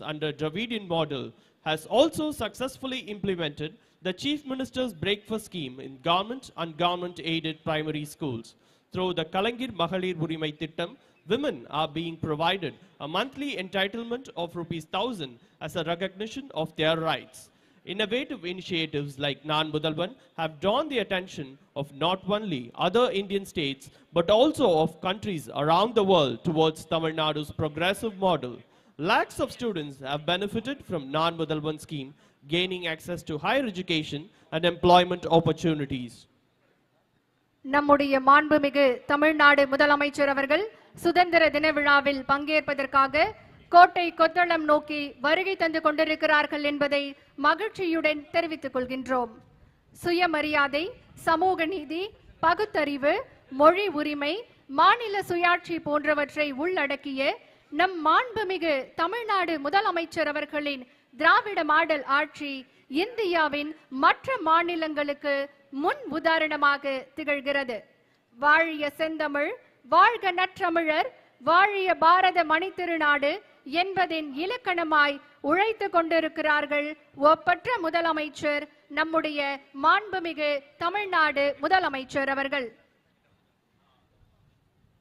under Dravidian model has also successfully implemented the Chief Minister's Breakfast Scheme in government and government-aided primary schools. Through the Kalangir Mahalir Urimai Tittam, women are being provided a monthly entitlement of rupees 1000 as a recognition of their rights. Innovative initiatives like Nan Budalvan have drawn the attention of not only other Indian states but also of countries around the world towards Tamil Nadu's progressive model. Lakhs of students have benefited from Non-Mudalwan scheme, gaining access to higher education and employment opportunities. நம்முடைய மாண்புமிகு தமிழ்நாடு முதலமைச்சர் அவர்கள் சுதந்திர தின விழாவில் பங்கேற்பதற்காக கோட்டை கொத்தளம் நோக்கி வருகை தந்து கொண்டிருக்கிறார்கள் என்பதை மகிழ்ச்சியுடன் தெரிவித்துக் கொள்கின்றோம் சுயமரியாதை சமூக நீதி பகுத்தறிவு மொழி உரிமை மாநில சுயாட்சி போன்றவற்றை உள்ளடக்கிய நம் மாண்புமிகு தமிழ்நாடு முதலமைச்சர் அவர்களின் திராவிட மாடல் ஆட்சி இந்தியாவின் மற்ற மாநிலங்களுக்கு முன் உதாரணமாக திகழ்கிறது. வாழிய செந்தமிழ் வாழ்க நற்றமிழர் வாழிய பாரத மணித்திருநாடு என்பதின் இலக்கணமாய் உழைத்து கொண்டிருக்கிறார்கள் ஒப்பற்ற முதலமைச்சர் நம்முடைய மாண்புமிகு தமிழ்நாடு முதலமைச்சர் அவர்கள்.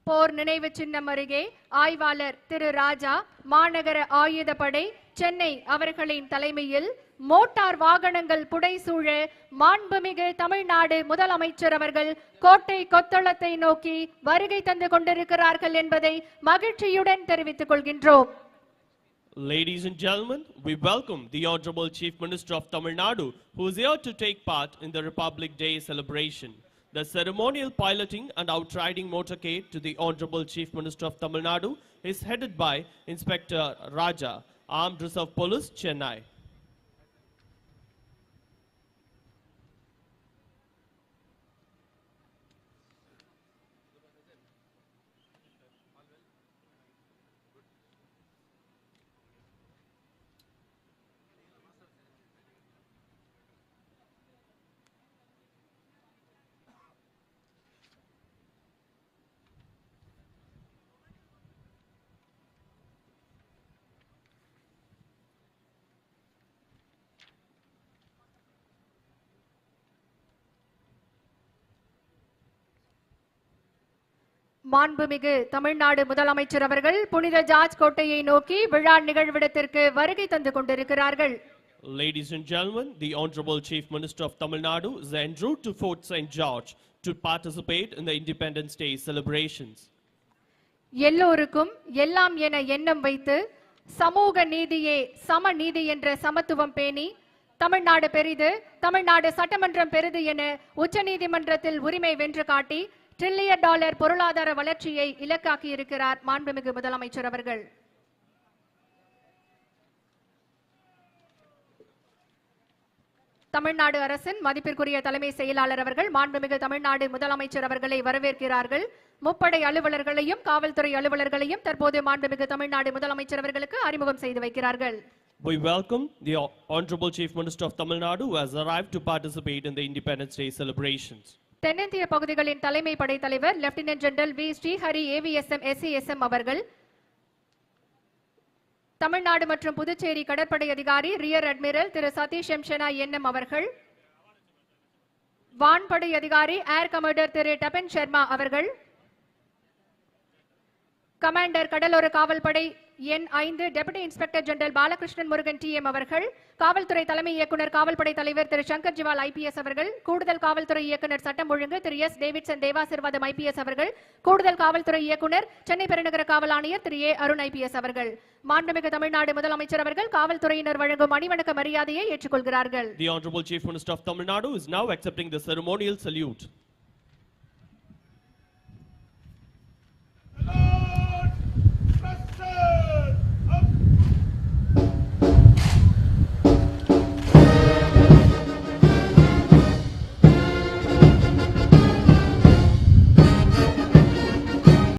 போர் நினைவு சின்னம் அருகே ஆய்வாளர் திரு ராஜா மாநகர ஆயுதப்படை சென்னை அவர்களின் தலைமையில் மோட்டார் வாகனங்கள் புடைசூழ மாண்புமிகு தமிழ்நாடு முதலமைச்சர் அவர்கள் கோட்டை கொத்தளத்தை நோக்கி வருகை தந்து கொண்டிருக்கிறார்கள் என்பதை மகிழ்ச்சியுடன் தெரிவித்துக் கொள்கின்றோம் Ladies and gentlemen, we welcome the Honorable Chief Minister of Tamil Nadu, who is here to take part in the Republic Day celebration. The ceremonial piloting and outriding motorcade to the Honorable Chief Minister of Tamil Nadu is headed by Inspector Raja, Armed Reserve Police, Chennai. மாண்புமிகு தமிழ்நாடு முதலமைச்சர் அவர்கள் புனித George கோட்டையை நோக்கி விழா நிகழ்விடத்திற்கு வருகை தந்து கொண்டிருக்கிறார்கள் Ladies and gentlemen, the Honorable Chief Minister of Tamil Nadu is en route to Fort St. George to participate in the Independence Day celebrations. எல்லோருக்கும் எல்லாம் என எண்ணம் வைத்து சமூக நீதியே சம நீதி என்ற சமத்துவம் பேணி தமிழ்நாடு பெரிது தமிழ்நாடு சட்டமன்றம் பெரிது என உச்சநீதிமன்றத்தில் உரிமை வென்று காட்டி டிரில்லியன் டாலர் பொருளாதார வளர்ச்சியை இலக்காக்கி இருக்கிறார் மாண்புமிகு முதலமைச்சர் அவர்கள். தமிழ்நாடு அரசின் மதிப்பிற்குரிய தலைமை செயலாளர் அவர்கள் மாண்புமிகு தமிழ்நாடு முதலமைச்சர் அவர்களை வரவேற்கிறார்கள். முப்படை அலுவலர்களையும் காவல்துறை அலுவலர்களையும் தற்போது மாண்புமிகு தமிழ்நாடு முதலமைச்சர் அவர்களுக்கு அறிமுகம் செய்து வைக்கிறார்கள். We welcome the Honorable Chief Minister of Tamil Nadu who has arrived to participate in the Independence Day celebrations. தென்னிந்திய பகுதிகளின் தலைமை படைத்தலைவர் lieutenant general V Srihari AVSM SCSM அவர்கள் தமிழ்நாடு மற்றும் புதுச்சேரி கடற்படை அதிகாரி ரியர் அட்மிரல் திரு. சதீஷ் எம்ஷனா என்எம் அவர்கள் வான்படை அதிகாரி ஏர் கமாண்டர் திரு. டபன் சர்மா அவர்கள் கமாண்டர் கடலோர காவல்படை எண் ஐந்து deputy inspector general Balakrishnan Murugan T M அவர்கள் காவல்துறை தலைமை இயக்குனர் காவல்படை தலைவர் திரு சங்கர் ஜிவால் ஐபிஎஸ் அவர்கள் கூடுதல் காவல்துறை இயக்குனர் சட்டம் ஒழுங்கு திரு எஸ் டேவிட்சன் தேவாசிர்வாதம் ஐபிஎஸ் அவர்கள் கூடுதல் காவல்துறை இயக்குனர் சென்னை பெருநகர காவல் ஆணையர் திரு ஏ அருண் ஐபிஎஸ் அவர்கள் மாண்புமிகு தமிழ்நாடு முதலமைச்சர் அவர்கள் காவல்துறையினர் வழங்கும் அணிவணக்க மரியாதையை ஏற்றுக்கொள்கிறார்கள் The Honorable Chief Minister of Tamil Nadu is now accepting the ceremonial salute.